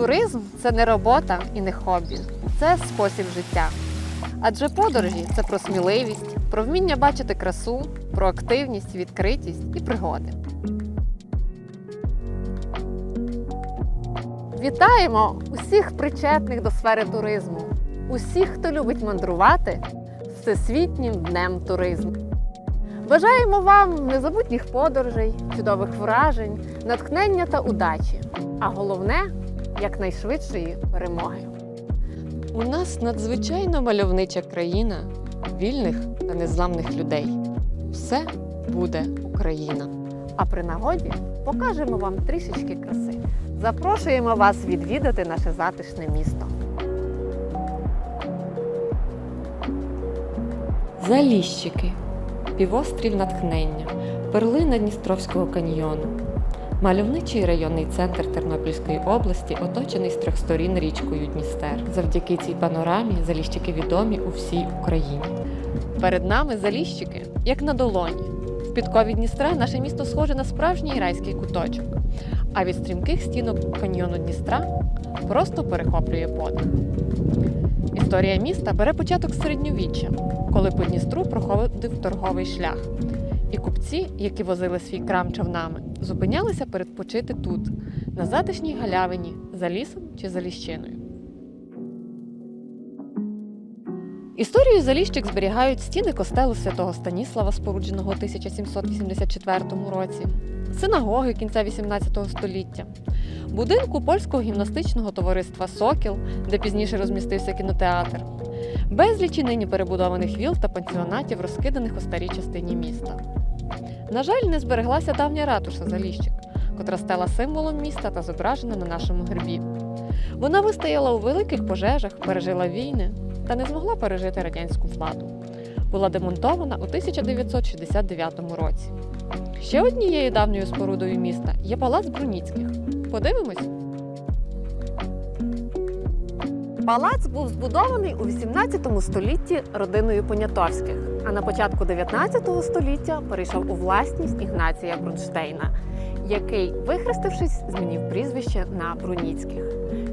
Туризм це не робота і не хобі, це спосіб життя. Адже подорожі це про сміливість, про вміння бачити красу, про активність, відкритість і пригоди. Вітаємо усіх причетних до сфери туризму, усіх, хто любить мандрувати Всесвітнім днем туризму. Бажаємо вам незабутніх подорожей, чудових вражень, натхнення та удачі, а головне якнайшвидшої перемоги. У нас надзвичайно мальовнича країна вільних та незламних людей. Все буде Україна. А при нагоді покажемо вам трішечки краси. Запрошуємо вас відвідати наше затишне місто. Заліщики, півострів натхнення, перлина Дністровського каньйону. Мальовничий районний центр Тернопільської області оточений з трьох сторін річкою Дністер. Завдяки цій панорамі заліщики відомі у всій Україні. Перед нами заліщики, як на долоні. В підкові Дністра наше місто схоже на справжній райський куточок, а від стрімких стінок каньйону Дністра просто перехоплює подих. Історія міста бере початок середньовіччя, коли по Дністру проходив торговий шлях. І купці, які возили свій крам човнами, зупинялися передпочити тут, на затишній галявині, за лісом чи за ліщиною. Історію заліщик зберігають стіни костелу святого Станіслава, спорудженого у 1784 році, синагоги кінця 18 століття, будинку польського гімнастичного товариства Сокіл, де пізніше розмістився кінотеатр, безлічі нині перебудованих віл та пансіонатів, розкиданих у старій частині міста. На жаль, не збереглася давня ратуша Заліщик, котра стала символом міста та зображена на нашому гербі. Вона вистояла у великих пожежах, пережила війни та не змогла пережити радянську владу. Була демонтована у 1969 році. Ще однією давньою спорудою міста є палац Бруніцьких. Подивимось. Палац був збудований у 18 столітті родиною Понятовських, а на початку 19 століття перейшов у власність Ігнація Брунштейна, який, вихрестившись, змінив прізвище на Бруніцьких.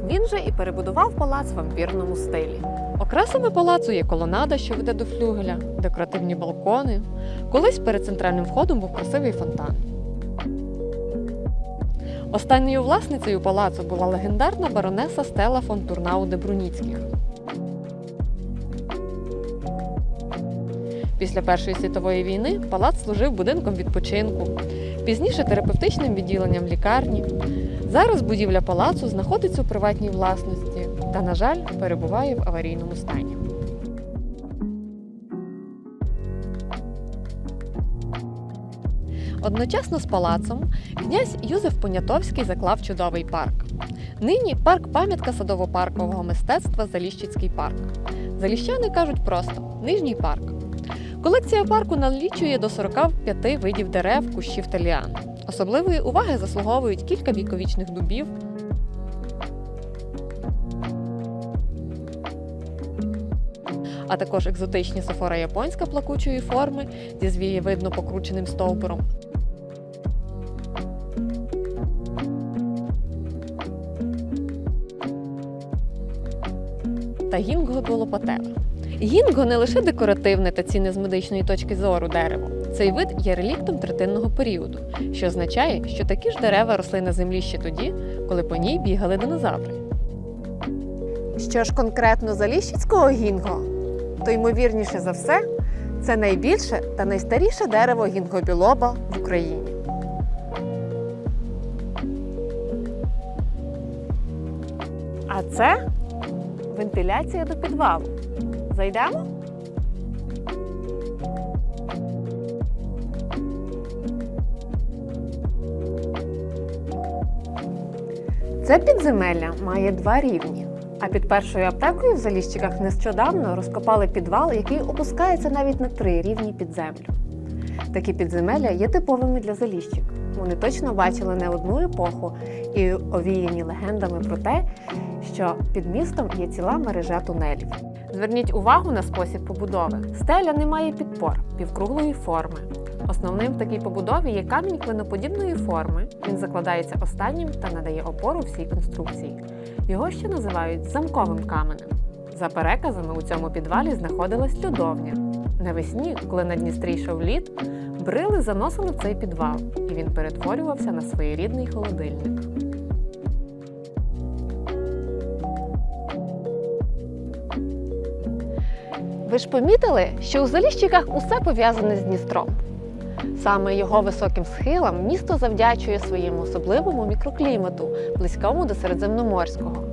Він же і перебудував палац в вампірному стилі. Окрасами палацу є колонада, що веде до флюгеля, декоративні балкони. Колись перед центральним входом був красивий фонтан. Останньою власницею палацу була легендарна баронеса Стела фон Турнау де Бруніцьких. Після Першої світової війни палац служив будинком відпочинку, пізніше терапевтичним відділенням лікарні. Зараз будівля палацу знаходиться у приватній власності та, на жаль, перебуває в аварійному стані. Одночасно з палацом князь Юзеф Понятовський заклав чудовий парк. Нині парк пам'ятка садово-паркового мистецтва Заліщицький парк. Заліщани кажуть просто нижній парк. Колекція парку налічує до 45 видів дерев, кущів та ліан. Особливої уваги заслуговують кілька віковічних дубів. А також екзотичні софора японська плакучої форми зі звієвидно покрученим стовбуром. Та гінго долопатеве. Гінго не лише декоративне та цінне з медичної точки зору дерево. Цей вид є реліктом третинного періоду, що означає, що такі ж дерева росли на землі ще тоді, коли по ній бігали динозаври. Що ж конкретно заліщицького гінго, то ймовірніше за все, це найбільше та найстаріше дерево гінгобілоба в Україні. А це вентиляція до підвалу. Зайдемо? Це підземелля має два рівні. А під першою аптекою в Заліщиках нещодавно розкопали підвал, який опускається навіть на три рівні під землю. Такі підземелля є типовими для Заліщик. Вони точно бачили не одну епоху і овіяні легендами про те, що під містом є ціла мережа тунелів. Зверніть увагу на спосіб побудови. Стеля не має підпор півкруглої форми, Основним в такій побудові є камінь клиноподібної форми. Він закладається останнім та надає опору всій конструкції. Його ще називають замковим каменем. За переказами, у цьому підвалі знаходилась льодовня. Навесні, коли на Дністрі йшов лід, брили заносили в цей підвал, і він перетворювався на своєрідний холодильник. Ви ж помітили, що у Заліщиках усе пов'язане з Дністром. Саме його високим схилам місто завдячує своєму особливому мікроклімату, близькому до Середземноморського.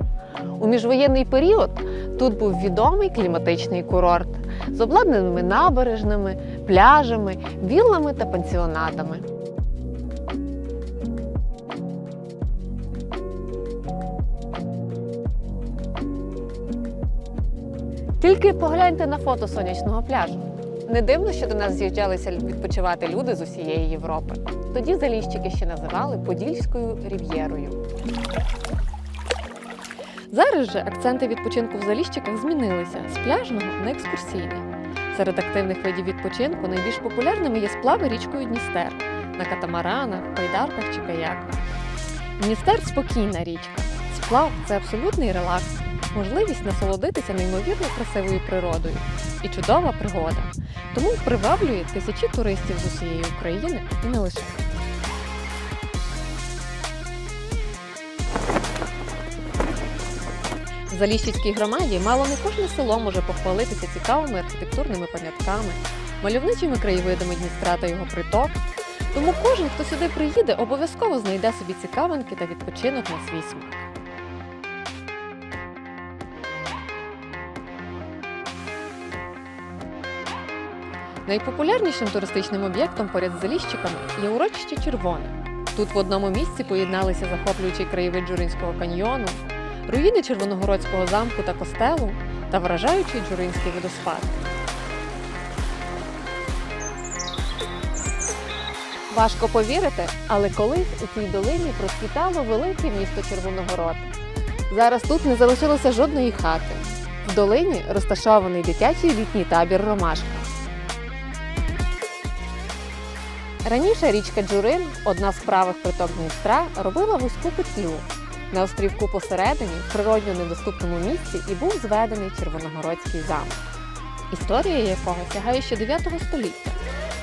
У міжвоєнний період тут був відомий кліматичний курорт з обладнаними набережними, пляжами, віллами та пансіонатами. Тільки погляньте на фото сонячного пляжу. Не дивно, що до нас з'їжджалися відпочивати люди з усієї Європи. Тоді заліщики ще називали Подільською рів'єрою. Зараз же акценти відпочинку в Заліщиках змінилися з пляжного на екскурсійний. Серед активних видів відпочинку найбільш популярними є сплави річкою Дністер на катамаранах, байдарках чи каяках. Дністер спокійна річка. Сплав це абсолютний релакс, можливість насолодитися неймовірно красивою природою і чудова пригода. Тому приваблює тисячі туристів з усієї України і не лише. В Заліщицькій громаді мало не кожне село може похвалитися цікавими архітектурними пам'ятками, мальовничими краєвидами Дністра та його приток. Тому кожен, хто сюди приїде, обов'язково знайде собі цікавинки та відпочинок на свій смак. Найпопулярнішим туристичним об'єктом поряд з Заліщиками є урочище Червоне. Тут в одному місці поєдналися захоплюючий краєвид Джуринського каньйону, руїни Червоногородського замку та костелу та вражаючий Джуринський водоспад. Важко повірити, але колись у цій долині процвітало велике місто Червоногород. Зараз тут не залишилося жодної хати. В долині розташований дитячий літній табір Ромашка. Раніше річка Джурин, одна з правих приток Дністра, робила вузьку петлю. На острівку посередині, в природньо недоступному місці, і був зведений Червоногородський замок, історія якого сягає ще 9 століття.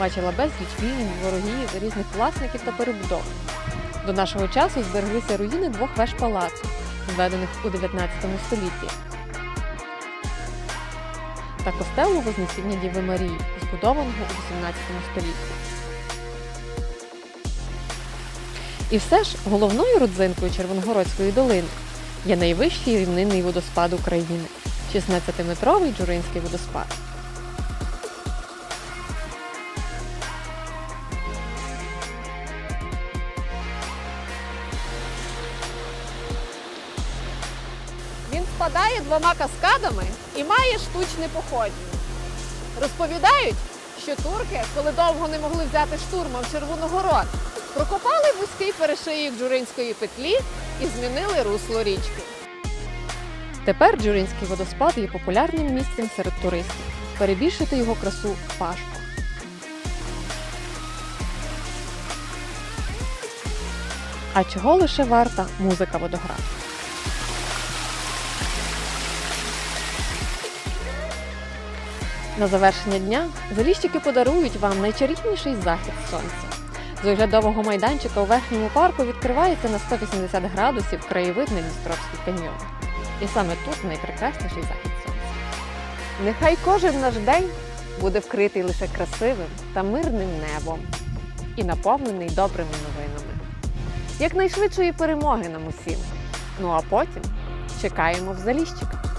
Бачила безліч війн, ворогів, різних власників та перебудов. До нашого часу збереглися руїни двох веж палацу, зведених у 19 столітті, та костелу Вознесіння Діви Марії, збудованого у 18 столітті. І все ж головною родзинкою Червоногородської долини є найвищий рівнинний водоспад України 16-метровий Джуринський водоспад. Він спадає двома каскадами і має штучне походження. Розповідають, що турки, коли довго не могли взяти штурмом Червоногород, прокопали вузький перешиїк Джуринської петлі і змінили русло річки. Тепер Джуринський водоспад є популярним місцем серед туристів. Перебільшити його красу важко. А чого лише варта музика водоград? На завершення дня заліщики подарують вам найчарівніший захід сонця. З оглядового майданчика у верхньому парку відкривається на 180 градусів краєвид Дністровський каньйон. І саме тут найпрекрасніший захід сонця. Нехай кожен наш день буде вкритий лише красивим та мирним небом і наповнений добрими новинами. Якнайшвидшої перемоги нам усім. Ну а потім чекаємо в заліщиках.